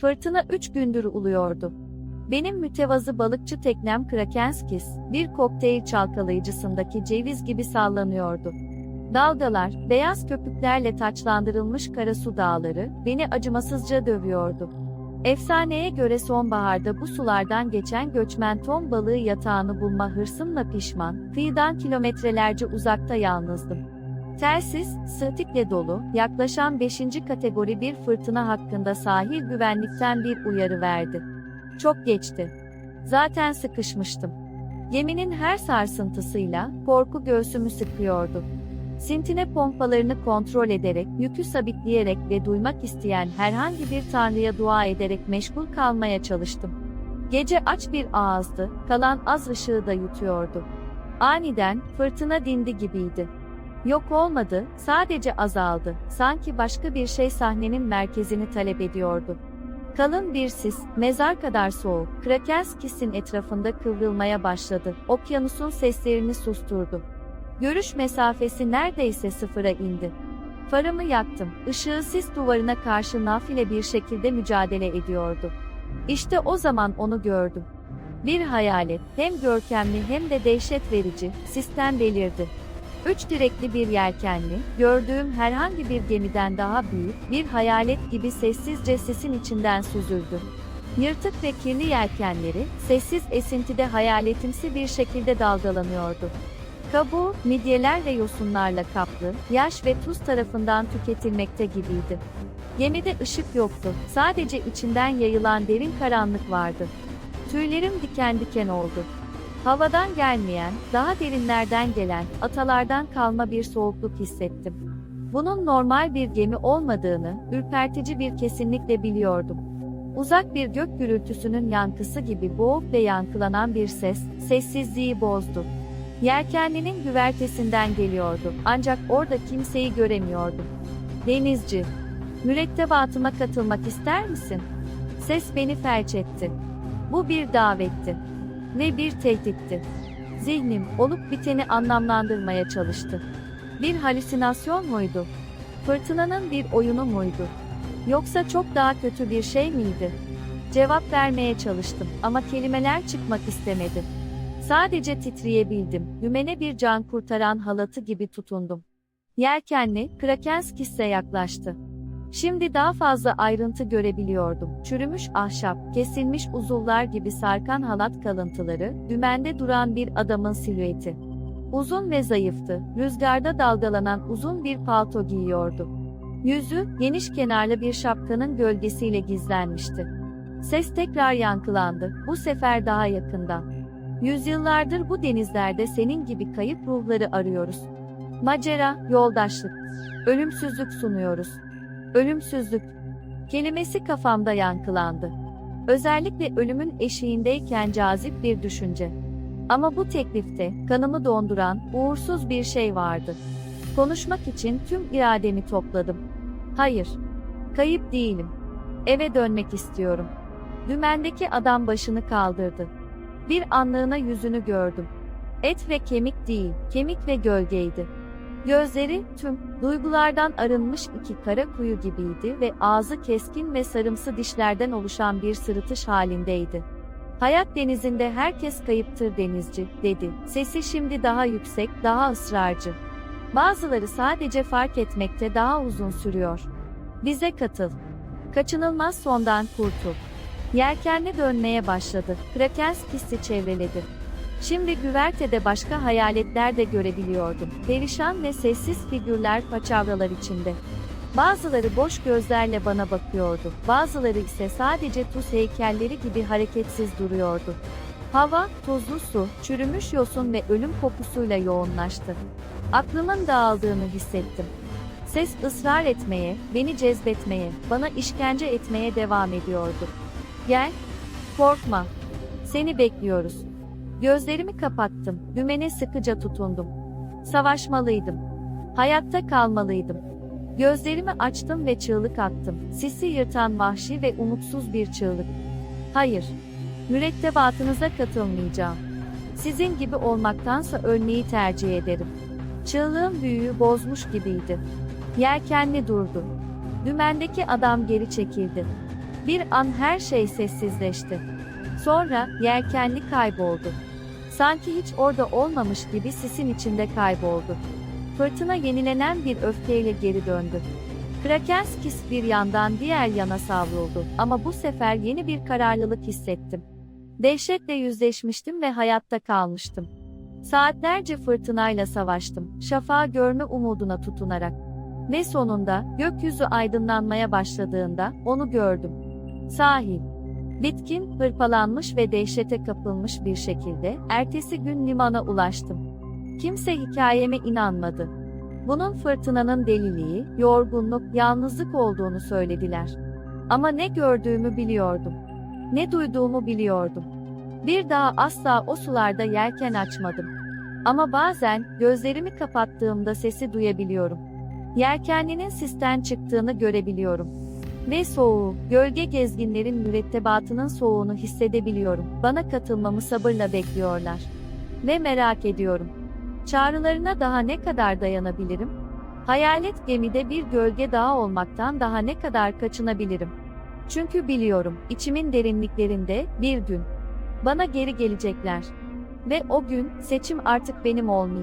Fırtına üç gündür uluyordu. Benim mütevazı balıkçı teknem Krakenskis, bir kokteyl çalkalayıcısındaki ceviz gibi sallanıyordu. Dalgalar, beyaz köpüklerle taçlandırılmış karasu dağları, beni acımasızca dövüyordu. Efsaneye göre sonbaharda bu sulardan geçen göçmen ton balığı yatağını bulma hırsımla pişman, kıyıdan kilometrelerce uzakta yalnızdım. Telsiz, statikle dolu, yaklaşan 5. kategori bir fırtına hakkında sahil güvenlikten bir uyarı verdi. Çok geçti. Zaten sıkışmıştım. Geminin her sarsıntısıyla korku göğsümü sıkıyordu. Sintine pompalarını kontrol ederek, yükü sabitleyerek ve duymak isteyen herhangi bir tanrıya dua ederek meşgul kalmaya çalıştım. Gece aç bir ağızdı, kalan az ışığı da yutuyordu. Aniden fırtına dindi gibiydi. Yok olmadı, sadece azaldı. Sanki başka bir şey sahnenin merkezini talep ediyordu. Kalın bir sis, mezar kadar soğuk, Krakenskis'in etrafında kıvrılmaya başladı. Okyanusun seslerini susturdu. Görüş mesafesi neredeyse sıfıra indi. Farımı yaktım. Işığı sis duvarına karşı nafile bir şekilde mücadele ediyordu. İşte o zaman onu gördüm. Bir hayalet, hem görkemli hem de dehşet verici, sisten belirdi. Üç direkli bir yelkenli, gördüğüm herhangi bir gemiden daha büyük, bir hayalet gibi sessizce sesin içinden süzüldü. Yırtık ve kirli yelkenleri, sessiz esintide hayaletimsi bir şekilde dalgalanıyordu. Kabuğu, midyeler ve yosunlarla kaplı, yaş ve tuz tarafından tüketilmekte gibiydi. Gemide ışık yoktu, sadece içinden yayılan derin karanlık vardı. Tüylerim diken diken oldu. Havadan gelmeyen, daha derinlerden gelen, atalardan kalma bir soğukluk hissettim. Bunun normal bir gemi olmadığını, ürpertici bir kesinlikle biliyordum. Uzak bir gök gürültüsünün yankısı gibi boğuk ve yankılanan bir ses, sessizliği bozdu. Yelkenlinin güvertesinden geliyordu, ancak orada kimseyi göremiyordum. Denizci, mürettebatıma katılmak ister misin? Ses beni felç etti. Bu bir davetti ve bir tehditti. Zihnim olup biteni anlamlandırmaya çalıştı. Bir halüsinasyon muydu? Fırtınanın bir oyunu muydu? Yoksa çok daha kötü bir şey miydi? Cevap vermeye çalıştım ama kelimeler çıkmak istemedi. Sadece titreyebildim. Dümene bir can kurtaran halatı gibi tutundum. Yelkenli, Krakenskis'e yaklaştı. Şimdi daha fazla ayrıntı görebiliyordum. Çürümüş ahşap, kesilmiş uzuvlar gibi sarkan halat kalıntıları, dümende duran bir adamın silüeti. Uzun ve zayıftı, rüzgarda dalgalanan uzun bir palto giyiyordu. Yüzü, geniş kenarlı bir şapkanın gölgesiyle gizlenmişti. Ses tekrar yankılandı, bu sefer daha yakından. Yüzyıllardır bu denizlerde senin gibi kayıp ruhları arıyoruz. Macera, yoldaşlık, ölümsüzlük sunuyoruz. Ölümsüzlük kelimesi kafamda yankılandı. Özellikle ölümün eşiğindeyken cazip bir düşünce. Ama bu teklifte kanımı donduran uğursuz bir şey vardı. Konuşmak için tüm irademi topladım. Hayır, kayıp değilim. Eve dönmek istiyorum. Dümendeki adam başını kaldırdı. Bir anlığına yüzünü gördüm. Et ve kemik değil, kemik ve gölgeydi. Gözleri tüm duygulardan arınmış iki kara kuyu gibiydi ve ağzı keskin ve sarımsı dişlerden oluşan bir sırıtış halindeydi. Hayat denizinde herkes kayıptır denizci, dedi. Sesi şimdi daha yüksek, daha ısrarcı. Bazıları sadece fark etmekte daha uzun sürüyor. Bize katıl. Kaçınılmaz sondan kurtul. Yelkenli dönmeye başladı. Krakenskis'i çevreledi. Şimdi güvertede başka hayaletler de görebiliyordum. Perişan ve sessiz figürler paçavralar içinde. Bazıları boş gözlerle bana bakıyordu. Bazıları ise sadece tuz heykelleri gibi hareketsiz duruyordu. Hava, tuzlu su, çürümüş yosun ve ölüm kokusuyla yoğunlaştı. Aklımın dağıldığını hissettim. Ses ısrar etmeye, beni cezbetmeye, bana işkence etmeye devam ediyordu. Gel, korkma. Seni bekliyoruz. Gözlerimi kapattım, dümene sıkıca tutundum. Savaşmalıydım. Hayatta kalmalıydım. Gözlerimi açtım ve çığlık attım. Sisi yırtan vahşi ve umutsuz bir çığlık. Hayır. Mürettebatınıza katılmayacağım. Sizin gibi olmaktansa ölmeyi tercih ederim. Çığlığın büyüğü bozmuş gibiydi. Yelkenli durdu. Dümendeki adam geri çekildi. Bir an her şey sessizleşti. Sonra yelkenli kayboldu. Sanki hiç orada olmamış gibi sisin içinde kayboldu. Fırtına yenilenen bir öfkeyle geri döndü. Krakenskis bir yandan diğer yana savruldu ama bu sefer yeni bir kararlılık hissettim. Dehşetle yüzleşmiştim ve hayatta kalmıştım. Saatlerce fırtınayla savaştım, şafağı görme umuduna tutunarak. Ve sonunda, gökyüzü aydınlanmaya başladığında, onu gördüm. Sahil. Bitkin, hırpalanmış ve dehşete kapılmış bir şekilde, ertesi gün limana ulaştım. Kimse hikayeme inanmadı. Bunun fırtınanın deliliği, yorgunluk, yalnızlık olduğunu söylediler. Ama ne gördüğümü biliyordum. Ne duyduğumu biliyordum. Bir daha asla o sularda yelken açmadım. Ama bazen gözlerimi kapattığımda sesi duyabiliyorum. Yelkenlinin sisten çıktığını görebiliyorum. Ve soğuğu, gölge gezginlerin mürettebatının soğuğunu hissedebiliyorum. Bana katılmamı sabırla bekliyorlar. Ve merak ediyorum. Çağrılarına daha ne kadar dayanabilirim? Hayalet gemide bir gölge daha olmaktan daha ne kadar kaçınabilirim? Çünkü biliyorum, içimin derinliklerinde bir gün bana geri gelecekler. Ve o gün seçim artık benim olmayacak.